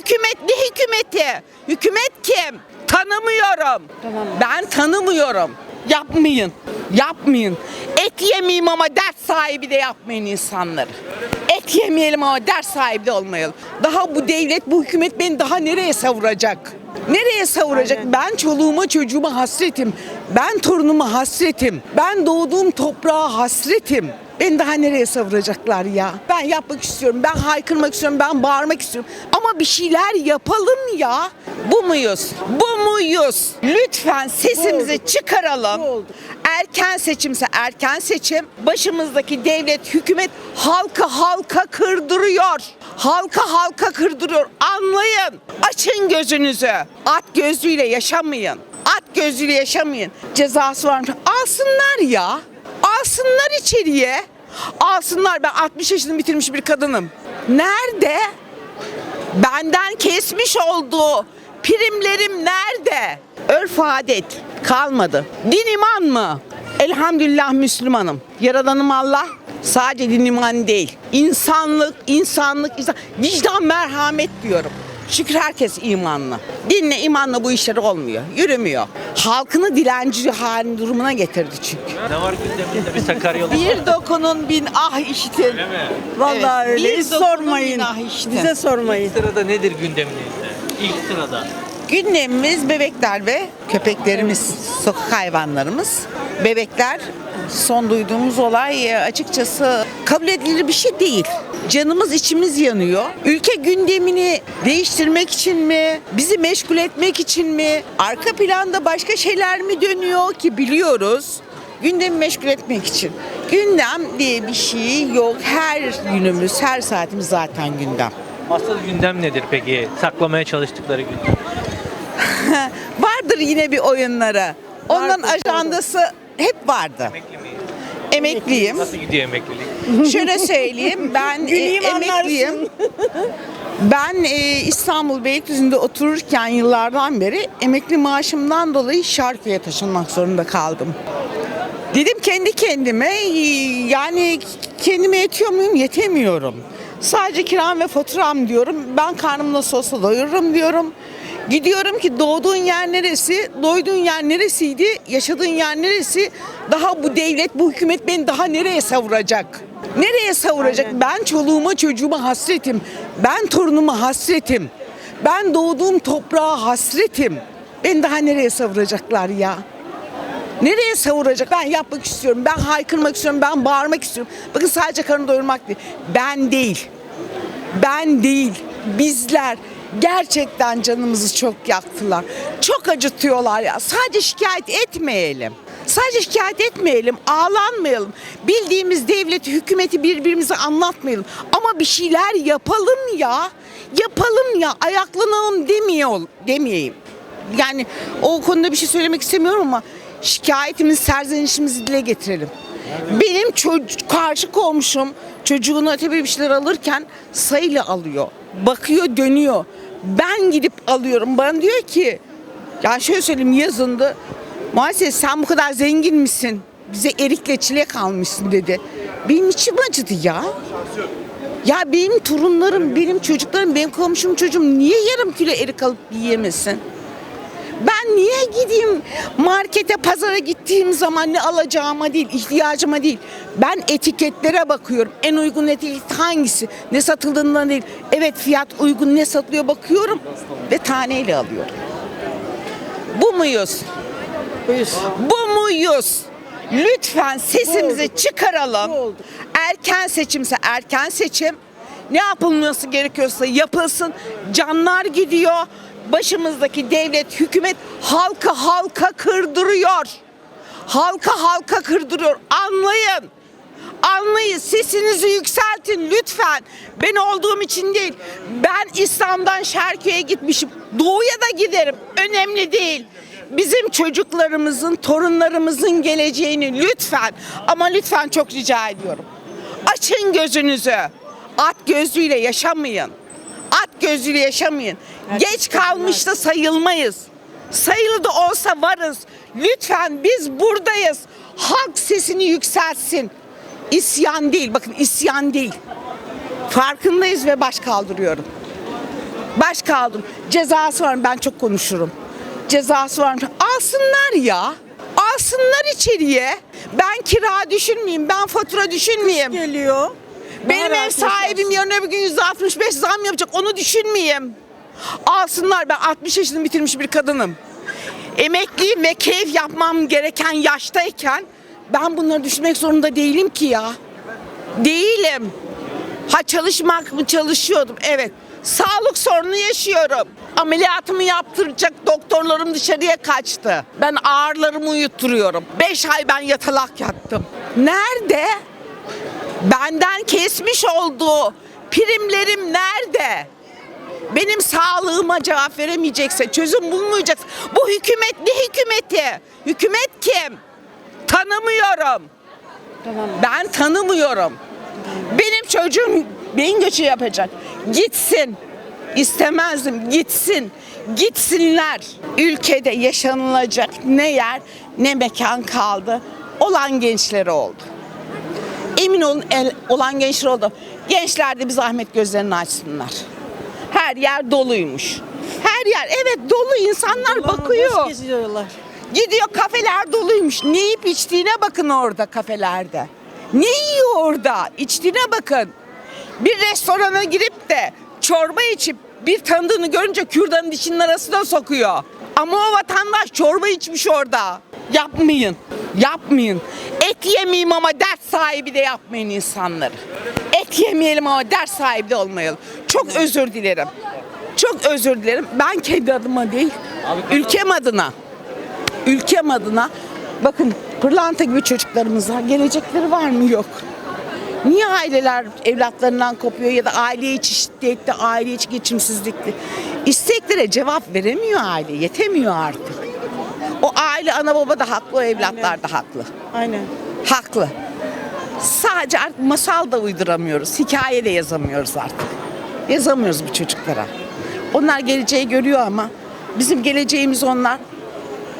hükümet ne hükümeti? Hükümet kim? Tanımıyorum. Ben tanımıyorum. Yapmayın. Yapmayın. Et yemeyeyim ama dert sahibi de yapmayın insanları. Et yemeyelim ama dert sahibi de olmayalım. Daha bu devlet, bu hükümet beni daha nereye savuracak? Nereye savuracak? Ben çoluğuma çocuğuma hasretim. Ben torunuma hasretim. Ben doğduğum toprağa hasretim. Beni daha nereye savuracaklar ya? Ben yapmak istiyorum. Ben haykırmak istiyorum. Ben bağırmak istiyorum. Ama bir şeyler yapalım ya. Bu muyuz? Bu muyuz? Lütfen sesimizi çıkaralım. Erken seçimse erken seçim. Başımızdaki devlet, hükümet halkı halka kırdırıyor. Halka halka kırdırıyor. Anlayın. Açın gözünüzü. At gözlüğüyle yaşamayın. At gözlüğüyle yaşamayın. Cezası varmış. Alsınlar ya. Alsınlar içeriye. Alsınlar. Ben 60 yaşını bitirmiş bir kadınım. Nerede? Benden kesmiş olduğu primlerim nerede? Örf adet kalmadı. Din iman mı? Elhamdülillah Müslümanım. Yaradanım Allah. Sadece din iman değil. İnsanlık, insanlık, insan, vicdan, merhamet diyorum. Şükür herkes imanlı. Dinle, imanla bu işler olmuyor. Yürümüyor. Halkını dilenci halin durumuna getirdi çünkü. Ne var gündeminde bir Sakaryalı? Bir dokunun bin ah işitin. Öyle mi? Vallahi Evet, öyle. bir Hiç dokunun sormayın. günah işte. Bize sormayın. İlk sırada nedir gündeminizde? İlk sırada. Gündemimiz bebekler ve köpeklerimiz, sokak hayvanlarımız. Bebekler son duyduğumuz olay e, açıkçası kabul edilir bir şey değil. Canımız içimiz yanıyor. Ülke gündemini değiştirmek için mi? Bizi meşgul etmek için mi? Arka planda başka şeyler mi dönüyor ki biliyoruz. Gündemi meşgul etmek için. Gündem diye bir şey yok. Her günümüz, her saatimiz zaten gündem. Asıl gündem nedir peki? Saklamaya çalıştıkları gündem. Vardır yine bir oyunları. Onların Vardır, ajandası hep vardı. Emekli? Emekliyim. Nasıl gidiyor emeklilik? Şöyle söyleyeyim ben e, Güleyim emekliyim. Ben e, İstanbul Beylikdüzü'nde otururken yıllardan beri emekli maaşımdan dolayı Şarköy'e taşınmak zorunda kaldım. Dedim kendi kendime e, yani kendime yetiyor muyum? Yetemiyorum. Sadece kiram ve faturam diyorum. Ben karnım nasıl olsa doyururum diyorum. Gidiyorum ki doğduğun yer neresi, doyduğun yer neresiydi, yaşadığın yer neresi? Daha bu devlet, bu hükümet beni daha nereye savuracak? Nereye savuracak? Ben çoluğuma çocuğuma hasretim. Ben torunuma hasretim. Ben doğduğum toprağa hasretim. Beni daha nereye savuracaklar ya? Nereye savuracak? Ben yapmak istiyorum. Ben haykırmak istiyorum. Ben bağırmak istiyorum. Bakın sadece karın doyurmak değil. Ben değil. Ben değil. Bizler gerçekten canımızı çok yaktılar. Çok acıtıyorlar ya. Sadece şikayet etmeyelim. Sadece şikayet etmeyelim, ağlanmayalım. Bildiğimiz devleti, hükümeti birbirimize anlatmayalım. Ama bir şeyler yapalım ya. Yapalım ya. Ayaklanalım demiyor, demeyeyim. Yani o konuda bir şey söylemek istemiyorum ama şikayetimizi, serzenişimizi dile getirelim. Benim çocuk, karşı komşum çocuğunu öte bir şeyler alırken sayıyla alıyor. Bakıyor, dönüyor. Ben gidip alıyorum. Bana diyor ki ya şöyle söyleyeyim yazındı. Maalesef sen bu kadar zengin misin? Bize erikle çilek almışsın dedi. Benim içim acıdı ya. Ya benim torunlarım, benim çocuklarım, benim komşum çocuğum niye yarım kilo erik alıp yiyemesin? Ben niye gideyim markete, pazara gittiğim zaman ne alacağıma değil, ihtiyacıma değil. Ben etiketlere bakıyorum. En uygun etiket hangisi? Ne satıldığından değil. Evet fiyat uygun ne satılıyor bakıyorum ve taneyle alıyorum. Bu muyuz? Buyur. Bu muyuz? Lütfen sesimizi çıkaralım. Erken seçimse erken seçim. Ne yapılması gerekiyorsa yapılsın. Canlar gidiyor. Başımızdaki devlet, hükümet halkı halka kırdırıyor. Halka halka kırdırıyor. Anlayın. Anlayın sesinizi yükseltin lütfen. Ben olduğum için değil. Ben İslam'dan Şarköy'e gitmişim. Doğuya da giderim. Önemli değil. Bizim çocuklarımızın, torunlarımızın geleceğini lütfen ama lütfen çok rica ediyorum. Açın gözünüzü. At gözlüğüyle yaşamayın. Gözlüğüyle yaşamayın. Geç kalmış da sayılmayız. Sayılı da olsa varız. Lütfen biz buradayız. Halk sesini yükseltsin. İsyan değil. Bakın isyan değil. Farkındayız ve baş kaldırıyorum. Baş kaldım. Cezası var mı? Ben çok konuşurum. Cezası var mı? Alsınlar ya. Alsınlar içeriye. Ben kira düşünmeyeyim. Ben fatura düşünmeyeyim. geliyor. Benim ev sahibim yarın öbür gün %65 zam yapacak. Onu düşünmeyeyim. Alsınlar. Ben 60 yaşını bitirmiş bir kadınım. Emekliyim ve keyif yapmam gereken yaştayken ben bunları düşünmek zorunda değilim ki ya. Değilim. Ha çalışmak mı çalışıyordum? Evet. Sağlık sorunu yaşıyorum. Ameliyatımı yaptıracak doktorlarım dışarıya kaçtı. Ben ağrılarımı uyutturuyorum. Beş ay ben yatalak yattım. Nerede? Benden kesmiş olduğu primlerim nerede? Benim sağlığıma cevap veremeyecekse, çözüm bulmayacaksa bu hükümet ne hükümeti? Hükümet kim? Tanımıyorum. Ben tanımıyorum. Benim çocuğum beyin göçü yapacak. Gitsin. İstemezdim. Gitsin. Gitsinler. Ülkede yaşanılacak ne yer ne mekan kaldı. Olan gençleri oldu. Emin olun el, olan gençler oldu. Gençler de bir zahmet gözlerini açsınlar. Her yer doluymuş. Her yer evet dolu insanlar bakıyor. Boş geziyorlar. Gidiyor kafeler doluymuş. Ne yiyip içtiğine bakın orada kafelerde. Ne yiyor orada? İçtiğine bakın. Bir restorana girip de çorba içip bir tanıdığını görünce kürdanın dişinin arasına sokuyor. Ama o vatandaş çorba içmiş orada. Yapmayın. Yapmayın. Et yemeyeyim ama dert sahibi de yapmayın insanları. Et yemeyelim ama dert sahibi de olmayalım. Çok özür dilerim. Çok özür dilerim. Ben kendi adıma değil, ülkem adına ülkem adına bakın pırlanta gibi çocuklarımız var. Gelecekleri var mı? Yok. Niye aileler evlatlarından kopuyor ya da aile içi şiddetli, aile içi geçimsizlikli? İsteklere cevap veremiyor aile, yetemiyor artık. O aile ana baba da haklı, o evlatlar da haklı. Aynen. Haklı. Sadece artık masal da uyduramıyoruz, hikaye de yazamıyoruz artık. Yazamıyoruz bu çocuklara. Onlar geleceği görüyor ama bizim geleceğimiz onlar.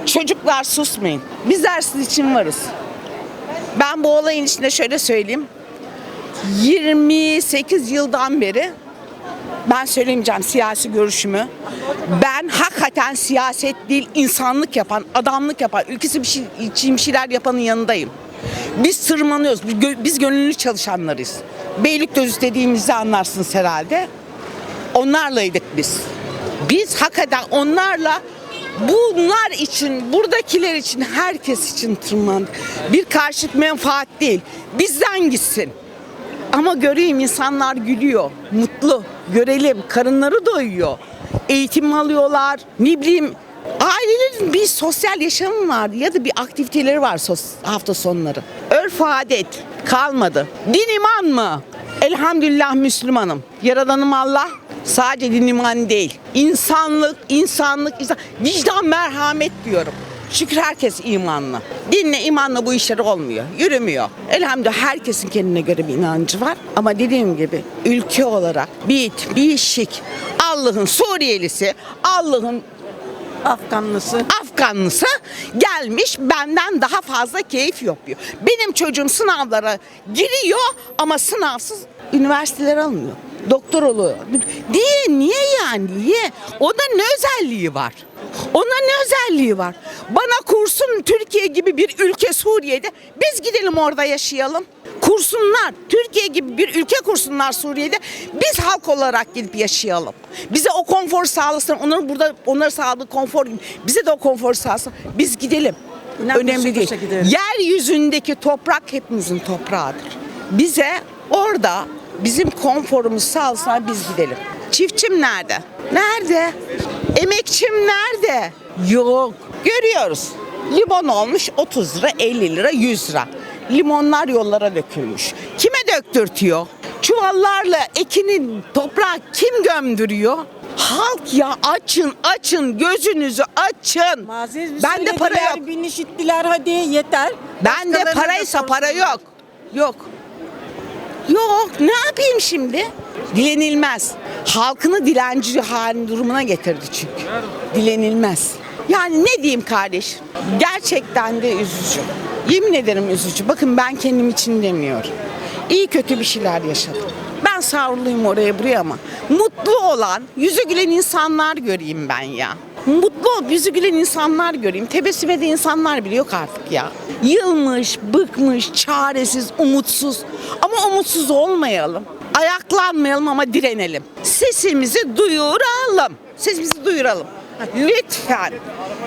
Çocuklar susmayın. Bizler sizin için varız. Ben bu olayın içinde şöyle söyleyeyim. 28 yıldan beri ben söylemeyeceğim siyasi görüşümü. Ben hakikaten siyaset değil, insanlık yapan, adamlık yapan, ülkesi bir şey, için bir şeyler yapanın yanındayım. Biz tırmanıyoruz, biz, gö- biz gönüllü çalışanlarız. Beylikdüzü dediğimizi anlarsınız herhalde. Onlarlaydık biz. Biz hakikaten onlarla bunlar için, buradakiler için, herkes için tırmandık. Bir karşıt menfaat değil. Bizden gitsin. Ama göreyim insanlar gülüyor, mutlu. Görelim, karınları doyuyor. Eğitim alıyorlar, ne bileyim. Ailelerin bir sosyal yaşamı var ya da bir aktiviteleri var hafta sonları. Örf adet kalmadı. Din iman mı? Elhamdülillah Müslümanım. Yaradanım Allah. Sadece din iman değil. İnsanlık, insanlık, insan, vicdan, merhamet diyorum. Şükür herkes imanlı. Dinle, imanla bu işler olmuyor, yürümüyor. Elhamdülillah herkesin kendine göre bir inancı var. Ama dediğim gibi ülke olarak bir, bir şik, Allah'ın Suriyelisi, Allah'ın Afganlısı. Afganlısı gelmiş benden daha fazla keyif yapıyor. Benim çocuğum sınavlara giriyor ama sınavsız üniversiteler almıyor. Doktor oluyor. Diye niye yani niye? Onda ne özelliği var? Ona ne özelliği var? Bana kursun Türkiye gibi bir ülke Suriye'de biz gidelim orada yaşayalım. Kursunlar. Türkiye gibi bir ülke kursunlar Suriye'de. Biz halk olarak gidip yaşayalım. Bize o konfor sağlasın. Onların burada onlara sağladığı konfor gibi. Bize de o konfor sağlasın. Biz gidelim. Ne Önemli değil. Yeryüzündeki toprak hepimizin toprağıdır. Bize orada bizim konforumuz sağlasın biz gidelim. Çiftçim nerede? Nerede? Emekçim nerede? Yok. Görüyoruz. Limon olmuş 30 lira, 50 lira, 100 lira. Limonlar yollara dökülmüş. Kime döktürtüyor? Çuvallarla ekinin toprağı kim gömdürüyor? Halk ya açın açın gözünüzü açın. Maziniz Ben de para yok. Bin işittiler hadi yeter. Ben de paraysa para yok. Yok. Yok. Ne yapayım şimdi? Dilenilmez. Halkını dilenci halin durumuna getirdi çünkü. Dilenilmez. Yani ne diyeyim kardeş? Gerçekten de üzücü. Yemin ederim üzücü. Bakın ben kendim için demiyorum. İyi kötü bir şeyler yaşadım. Ben savruluyum oraya buraya ama mutlu olan, yüzü gülen insanlar göreyim ben ya. Mutlu ol, yüzü gülen insanlar göreyim. Tebessüm eden insanlar bile yok artık ya. Yılmış, bıkmış, çaresiz, umutsuz. Ama umutsuz olmayalım. Ayaklanmayalım ama direnelim. Sesimizi duyuralım. Sesimizi duyuralım. Lütfen.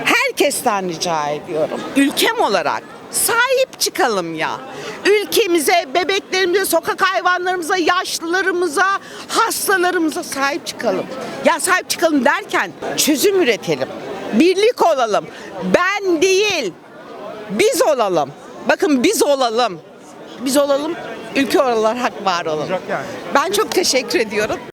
Herkesten rica ediyorum. Ülkem olarak sahip çıkalım ya. Ülkemize, bebeklerimize, sokak hayvanlarımıza, yaşlılarımıza, hastalarımıza sahip çıkalım. Ya sahip çıkalım derken çözüm üretelim. Birlik olalım. Ben değil, biz olalım. Bakın biz olalım. Biz olalım, ülke olarak var olalım. Ben çok teşekkür ediyorum.